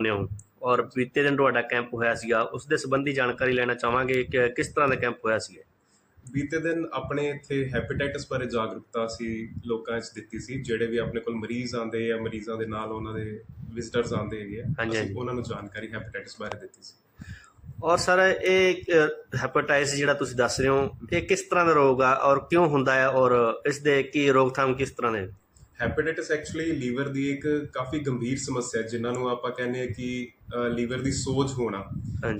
ਨੇ। ਹੋ ਔਰ ਬੀਤੇ ਦਿਨ ਤੁਹਾਡਾ ਕੈਂਪ ਹੋਇਆ ਸੀਗਾ ਉਸ ਦੇ ਸੰਬੰਧੀ ਜਾਣਕਾਰੀ ਲੈਣਾ ਚਾਹਾਂਗੇ ਕਿ ਕਿਸ ਤਰ੍ਹਾਂ ਦਾ ਕੈਂਪ ਹੋਇਆ ਸੀ ਬੀਤੇ ਦਿਨ ਆਪਣੇ ਇੱਥੇ ਹੈਪੇਟਾਈਟਸ ਬਾਰੇ ਜਾਗਰੂਕਤਾ ਅਸੀਂ ਲੋਕਾਂ 'ਚ ਦਿੱਤੀ ਸੀ ਜਿਹੜੇ ਵੀ ਆਪਣੇ ਕੋਲ ਮਰੀਜ਼ ਆਉਂਦੇ ਆ ਮਰੀਜ਼ਾਂ ਦੇ ਨਾਲ ਉਹਨਾਂ ਦੇ ਵਿਜ਼ਿਟਰਸ ਆਉਂਦੇ ਹੈਗੇ ਆ ਅਸੀਂ। ਉਹਨਾਂ ਨੂੰ ਜਾਣਕਾਰੀ ਹੈਪੇਟਾਈਟਸ ਬਾਰੇ ਦਿੱਤੀ ਸੀ। ਔਰ ਸਰ ਇਹ ਹੈਪੇਟਾਈਟਸ ਜਿਹੜਾ ਤੁਸੀਂ ਦੱਸ ਰਹੇ ਹੋ ਇਹ ਕਿਸ ਤਰ੍ਹਾਂ ਦਾ ਰੋਗ ਆ ਔਰ ਕਿਉਂ ਹੁੰਦਾ ਹੈ ਔਰ ਇਸ ਦੇ ਕੀ ਰੋਕਥਾਮ ਕਿਸ ਤਰ੍ਹਾਂ ਦੇ? ਹੈਪੇਟਾਈਟਸ ਐਕਚੁਅਲੀ ਲੀਵਰ ਦੀ ਇੱਕ ਕਾਫੀ ਗੰਭੀਰ ਸਮੱਸਿਆ ਹੈ ਜਿਨ੍ਹਾਂ ਨੂੰ ਆਪਾਂ ਕਹਿੰਦੇ ਆ ਕਿ ਲੀਵਰ ਦੀ ਸੋਜ ਹੋਣਾ।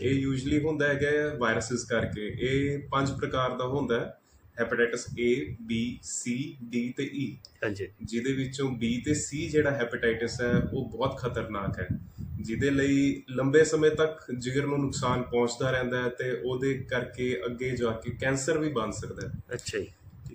ਇਹ ਯੂਜੂਲੀ ਹੁੰਦਾ ਹੈਗਾ ਵਾਇਰਸਸ ਕਰਕੇ। ਇਹ ਪੰਜ ਪ੍ਰਕਾਰ ਦਾ ਹੁੰਦਾ ਹੈ hepatitis A B C D ਤੇ E ਹਾਂਜੀ। ਜਿਹਦੇ ਵਿੱਚੋਂ B ਤੇ C ਜਿਹੜਾ ਹੈਪੇਟਾਈਟਸ ਹੈ ਉਹ ਬਹੁਤ ਖਤਰਨਾਕ ਹੈ। ਜਿਹਦੇ ਲਈ ਲੰਬੇ ਸਮੇਂ ਤੱਕ ਜਿਗਰ ਨੂੰ ਨੁਕਸਾਨ ਪਹੁੰਚਦਾ ਰਹਿੰਦਾ ਹੈ ਤੇ ਉਹਦੇ ਕਰਕੇ ਅੱਗੇ ਜਾ ਕੇ ਕੈਂਸਰ ਵੀ ਬਣ ਸਕਦਾ ਹੈ। ਅੱਛਾ ਜੀ।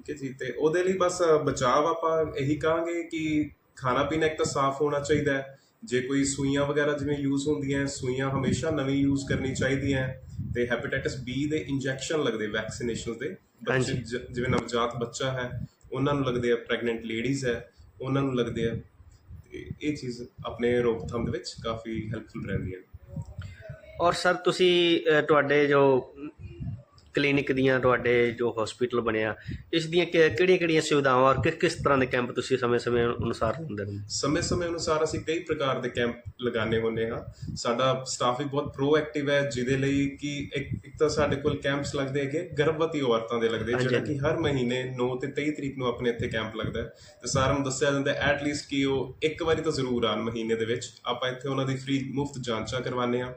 ਠੀਕ ਹੈ ਜੀ ਤੇ ਉਹਦੇ ਲਈ ਬਸ ਬਚਾਅ ਆਪਾਂ ਇਹੀ ਕਹਾਂਗੇ ਕਿ ਖਾਣਾ ਪੀਣਾ ਇੱਕ ਤਾਂ ਸਾਫ਼ ਹੋਣਾ ਚਾਹੀਦਾ ਹੈ। ਜੇ ਕੋਈ ਸੂਈਆਂ ਵਗੈਰਾ ਜਿਵੇਂ ਯੂਜ਼ ਹੁੰਦੀਆਂ ਸੂਈਆਂ ਹਮੇਸ਼ਾ ਨਵੀਂ ਯੂਜ਼ ਕਰਨੀ ਚਾਹੀਦੀਆਂ ਹੈ ਤੇ ਹੈਪੇਟਾਈਟਸ B ਦੇ ਇੰਜੈਕਸ਼ਨ ਲੱਗਦੇ ਵੈਕਸੀਨੇਸ਼ਨ ਦੇ। ਬੱਚੇ ਜਿਵੇਂ ਨਵਜਾਤ ਬੱਚਾ ਹੈ ਉਹਨਾਂ ਨੂੰ ਲੱਗਦੇ ਆ ਪ੍ਰੈਗਨੈਂਟ ਲੇਡੀਜ਼ ਹੈ ਉਹਨਾਂ ਨੂੰ ਲੱਗਦੇ ਆ ਤੇ ਇਹ ਚੀਜ਼ ਆਪਣੇ ਰੋਕਥਾਮ ਦੇ ਵਿੱਚ ਕਾਫੀ ਹੈਲਪਫੁਲ ਰਹਿੰਦੀ ਹੈ। ਔਰ ਸਰ ਤੁਸੀਂ ਤੁਹਾਡੇ ਜੋ ਕਲੀਨਿਕ ਦੀਆਂ ਤੁਹਾਡੇ ਜੋ ਹਸਪੀਟਲ ਬਣਿਆ ਇਸ ਦੀਆਂ ਕਿਹੜੀਆਂ ਕਿਹੜੀਆਂ ਸੁਵਿਧਾਵਾਂ ਔਰ ਕਿਸ ਕਿਸ ਤਰ੍ਹਾਂ ਦੇ ਕੈਂਪ ਤੁਸੀਂ ਸਮੇਂ-ਸਮੇਂ ਅਨੁਸਾਰ ਹੁੰਦੇ ਨੇ ਸਮੇਂ-ਸਮੇਂ ਅਨੁਸਾਰ ਅਸੀਂ ਕਈ ਪ੍ਰਕਾਰ ਦੇ ਕੈਂਪ ਲਗਾਣੇ ਹੁੰਦੇ ਹਾਂ। ਸਾਡਾ ਸਟਾਫ ਵੀ ਬਹੁਤ ਪ੍ਰੋਐਕਟਿਵ ਹੈ ਜਿਹਦੇ ਲਈ ਕਿ ਇੱਕ ਇੱਕ ਤਾਂ ਸਾਡੇ ਕੋਲ ਕੈਂਪਸ ਲੱਗਦੇ ਹੈਗੇ ਗਰਭਵਤੀ ਔਰਤਾਂ ਦੇ ਲੱਗਦੇ ਜਿਹੜਾ ਕਿ ਹਰ ਮਹੀਨੇ 9 ਤੇ 23 ਤਰੀਕ ਨੂੰ ਆਪਣੇ ਇੱਥੇ ਕੈਂਪ ਲੱਗਦਾ ਹੈ। ਤੇ ਸਾਰਿਆਂ ਨੂੰ ਦੱਸਿਆ ਜਾਂਦਾ ਐਟ ਲੀਸਟ ਕਿ ਉਹ ਇੱਕ ਵਾਰੀ ਤਾਂ ਜ਼ਰੂਰ ਆਣ ਮਹੀਨੇ ਦੇ ਵਿੱਚ। ਆਪਾਂ ਇੱਥੇ ਉਹਨਾਂ ਦੀ ਫ੍ਰੀ ਮੁਫਤ ਜਾਂਚਾਂ ਕਰਵਾਉਂਦੇ ਹਾਂ।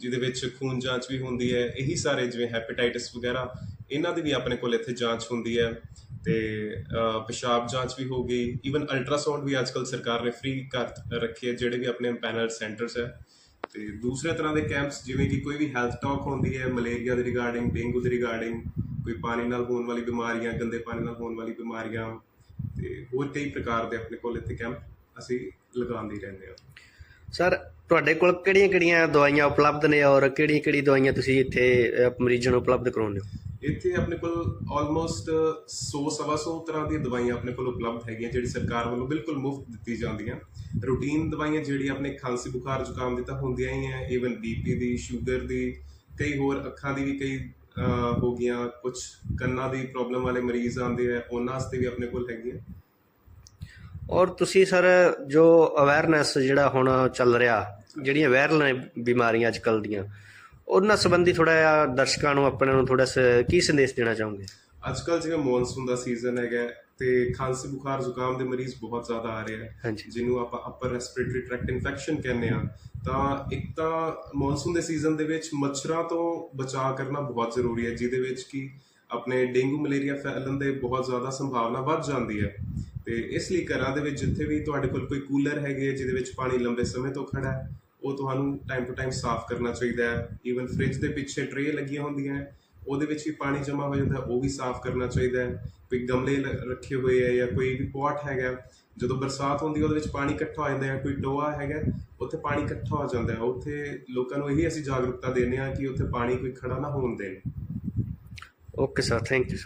ਜਿਹਦੇ ਵਿੱਚ ਖੂਨ ਜਾਂਚ ਵੀ ਹੁੰਦੀ ਹੈ, ਇਹੀ ਸਾਰੇ ਜਿਵੇਂ ਹੈਪੇਟਾਈਟਿਸ ਵਗੈਰਾ, ਇਹਨਾਂ ਦੀ ਵੀ ਆਪਣੇ ਕੋਲ ਇੱਥੇ ਜਾਂਚ ਹੁੰਦੀ ਹੈ ਤੇ ਪਿਸ਼ਾਬ ਜਾਂਚ ਵੀ ਹੋ ਗਈ ਈਵਨ ਅਲਟਰਾਸਾਊਂਡ ਵੀ ਅੱਜਕੱਲ ਸਰਕਾਰ ਨੇ ਫ੍ਰੀ ਕਰ ਰੱਖੀ ਹੈ, ਜਿਹੜੇ ਵੀ ਆਪਣੇ ਪੈਨਲ ਸੈਂਟਰਸ ਹੈ। ਤੇ ਦੂਸਰੇ ਤਰ੍ਹਾਂ ਦੇ ਕੈਂਪਸ ਜਿਵੇਂ ਕਿ ਕੋਈ ਵੀ ਹੈਲਥ ਟਾਕ ਹੁੰਦੀ ਹੈ ਮਲੇਰੀਆ ਦੇ ਰਿਗਾਰਡਿੰਗ ਡੇਂਗੂ ਦੇ ਰਿਗਾਰਡਿੰਗ ਕੋਈ ਪਾਣੀ ਨਾਲ ਹੋਣ ਵਾਲੀ ਬਿਮਾਰੀਆਂ, ਗੰਦੇ ਪਾਣੀ ਨਾਲ ਹੋਣ ਵਾਲੀ ਬਿਮਾਰੀਆਂ, ਤੇ ਹੋਰ ਕਈ ਪ੍ਰਕਾਰ ਦੇ ਆਪਣੇ ਕੋਲ ਇੱਥੇ ਕੈਂਪ ਅਸੀਂ ਲਗਾਉਂਦੇ ਰਹਿੰਦੇ ਹਾਂ। ਸਰ ਤੁਹਾਡੇ ਕੋਲ ਕਿਹੜੀਆਂ-ਕਿਹੜੀਆਂ ਦਵਾਈਆਂ ਉਪਲਬਧ ਨੇ ਔਰ ਕਿਹੜੀਆਂ-ਕਿਹੜੀ ਦਵਾਈਆਂ ਤੁਸੀਂ ਇੱਥੇ ਮਰੀਜ਼ਾਂ ਨੂੰ ਉਪਲਬਧ ਕਰਾਉਂਦੇ ਹੋ? ਇੱਥੇ ਆਪਣੇ ਕੋਲ ਆਲਮੋਸਟ 100 ਸਵਾ 100 ਤਰ੍ਹਾਂ ਦੀਆਂ ਦਵਾਈਆਂ ਆਪਣੇ ਕੋਲ ਉਪਲਬਧ ਹੈਗੀਆਂ ਜਿਹੜੀ ਸਰਕਾਰ ਵੱਲੋਂ ਬਿਲਕੁਲ ਮੁਫਤ ਦਿੱਤੀ ਜਾਂਦੀਆਂ। ਰੂਟੀਨ ਦਵਾਈਆਂ ਜਿਹੜੀ ਆਪਣੇ ਖਾਂਸੀ ਬੁਖਾਰ ਜ਼ੁਕਾਮ ਦੀ ਤਾਂ ਹੁੰਦੀਆਂ ਹੀ ਹੈ ਈਵਨ ਬੀਪੀ ਦੀ ਸ਼ੂਗਰ ਦੀ ਕਈ ਹੋਰ ਅੱਖਾਂ ਦੀ ਵੀ ਕਈ ਅਹ, ਹੋ ਗਈਆਂ ਕੁਝ ਕੰਨਾਂ ਦੀ ਪ੍ਰੋਬਲਮ ਵਾਲੇ ਮਰੀਜ਼ ਆਉਂਦੇ ਆ ਉਹਨਾਂ ਵਾਸਤੇ ਵੀ ਆਪਣੇ ਕੋਲ ਹੈਗੀਆਂ। ਔਰ ਤੁਸੀਂ ਸਰ ਜੋ ਅਵੇਅਰਨੈਸ ਜਿਹੜਾ ਹੁਣ ਚੱਲ ਰਿਹਾ ਜਿਹੜੀਆਂ ਵਾਇਰਲ ਨੇ ਬਿਮਾਰੀਆਂ ਅੱਜਕੱਲ ਦੀਆਂ ਉਹਨਾਂ ਸੰਬੰਧੀ ਥੋੜਾ ਜਿਹਾ ਦਰਸ਼ਕਾਂ ਨੂੰ ਆਪਣੇ ਨੂੰ ਥੋੜਾ ਕੀ ਸੰਦੇਸ਼ ਦੇਣਾ ਚਾਹੋਗੇ? ਅੱਜ ਕੱਲ ਜਿਵੇਂ ਮੌਨਸੂਨ ਦਾ ਸੀਜ਼ਨ ਹੈਗਾ ਤੇ ਖਾਂਸੀ ਬੁਖਾਰ ਜ਼ੁਕਾਮ ਦੇ ਮਰੀਜ਼ ਬਹੁਤ ਜ਼ਿਆਦਾ ਆ ਰਹੇ ਆ। ਜਿਹਨੂੰ ਆਪਾਂ ਅਪਰ ਰੈਸਪੀਰੇਟਰੀ ਟ੍ਰੈਕਟ ਇਨਫੈਕਸ਼ਨ ਕਹਿੰਦੇ ਆ ਤਾਂ ਇੱਕ ਤਾਂ ਮੌਨਸੂਨ ਦੇ ਸੀਜ਼ਨ ਦੇ ਵਿੱਚ ਮੱਛਰਾਂ ਤੋਂ ਬਚਾਅ ਕਰਨਾ ਬਹੁਤ ਜ਼ਰੂਰੀ ਹੈ ਜਿਹਦੇ ਵਿੱਚ ਕਿ ਆਪਣੇ ਡੇਂਗੂ ਮਲੇਰੀਆ ਫੈਲਣ ਦੇ ਬਹੁਤ ਜ਼ਿਆਦਾ ਸੰਭਾਵਨਾ ਵੱਧ ਜਾਂਦੀ ਹੈ। ਤੇ ਇਸ ਲਈ ਘਰਾਂ ਦੇ ਵਿੱਚ ਜਿੱਥੇ ਵੀ ਤੁਹਾਡੇ ਕੋਲ ਕੋਈ ਕੂਲਰ ਹੈਗੇ ਆ, ਜਿਹਦੇ ਵਿੱਚ ਪਾਣੀ ਲੰਬੇ ਸਮੇਂ ਤੋਂ ਖੜਾ ਹੈ, ਉਹ ਤੁਹਾਨੂੰ ਟਾਈਮ ਟੂ ਟਾਈਮ ਸਾਫ਼ ਕਰਨਾ ਚਾਹੀਦਾ ਹੈ। ਈਵਨ ਫ੍ਰਿਜ ਦੇ ਪਿੱਛੇ ਟਰੇ ਲੱਗੀਆਂ ਹੁੰਦੀਆਂ ਹੈ, ਉਹਦੇ ਵਿੱਚ ਵੀ ਪਾਣੀ ਜਮ੍ਹਾਂ ਹੋ ਜਾਂਦਾ ਉਹ ਵੀ ਸਾਫ਼ ਕਰਨਾ ਚਾਹੀਦਾ ਹੈ। ਕੋਈ ਗਮਲੇ ਰੱਖੇ ਹੋਏ ਹੈ ਜਾਂ ਕੋਈ ਵੀ ਪੋਟ ਹੈਗਾ ਜਦੋਂ ਬਰਸਾਤ ਹੁੰਦੀ ਹੈ, ਉਹਦੇ ਵਿੱਚ ਪਾਣੀ ਇਕੱਠਾ ਹੋ ਜਾਂਦਾ ਹੈ ਕੋਈ ਟੋਆ ਹੈਗਾ ਉੱਥੇ ਪਾਣੀ ਇਕੱਠਾ ਹੋ ਜਾਂਦਾ ਹੈ। ਉੱਥੇ ਲੋਕਾਂ ਨੂੰ ਇਹੀ ਅਸੀਂ ਜਾਗਰੂਕਤਾ ਦਿੰਦੇ ਹਾਂ ਕਿ ਉੱਥੇ ਪਾਣੀ ਕੋਈ ਖੜਾ ਨਾ ਹੋਣ ਦੇਣ। Okay sir thank you